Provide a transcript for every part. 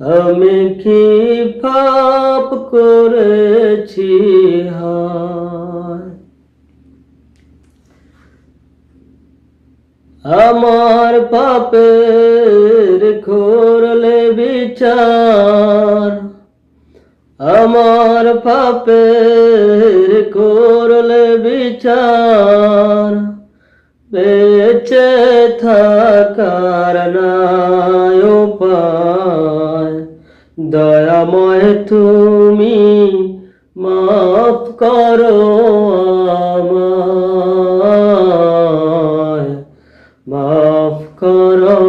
আমি কি পাপ করেছি? আমার পাপের করলে বিচার। আমার পাপের করলে বিচার। বেঁচে থাকার দয়াময় তুমি মাফ করো আমায়। মাফ করো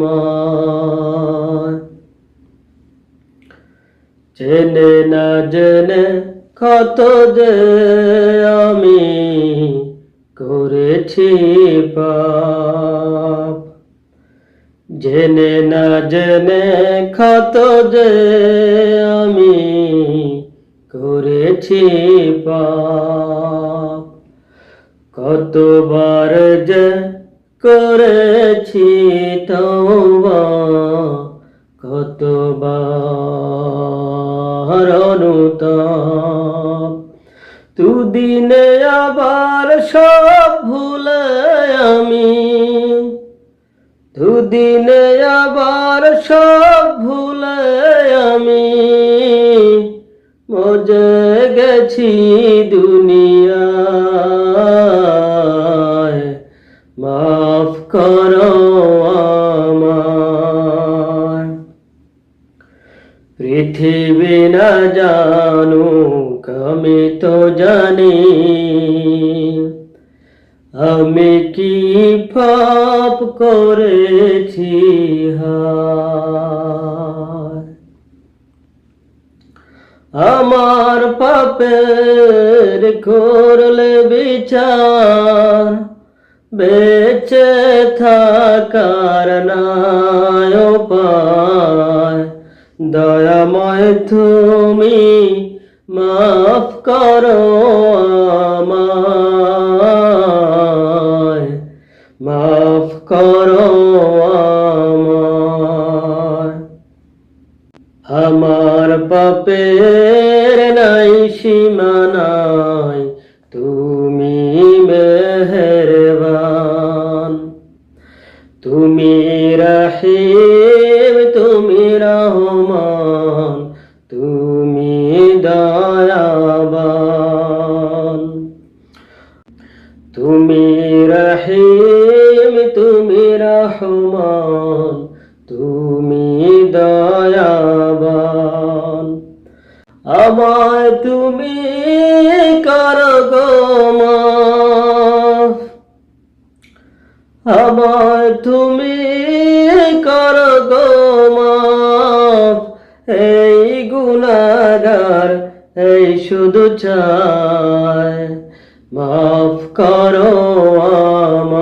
আমায়। জেনে না জেনে কত যে আমি করেছি পাপ। জেনে না জেনে কত যে আমি করেছি পাপ। কতবার যে করেছি তওবা, কতবার অনুতাপ। দুদিনে আবার সব দুদিনে আবার সব ভুলে আমি। মজে গেছি দুনিয়ায়। মাফ করো পৃথিবী না জানু আমি তো জানি। আমি কি পাপ করেছি? আমার পাপের করলে বিচার বেঁচে থাকার নাই উপায়। দয়াময় তুমি মাফ করো আমায়। করো আমার। আমার পাপের নাই সীমানাই তুমি তুমি রহমান, তুমি দয়াবান। আমায় তুমি কর গো মাফ আমায় তুমি কর গো মাফ এই গুনাগার এই শুধু চায়। মাফ করো আমায়।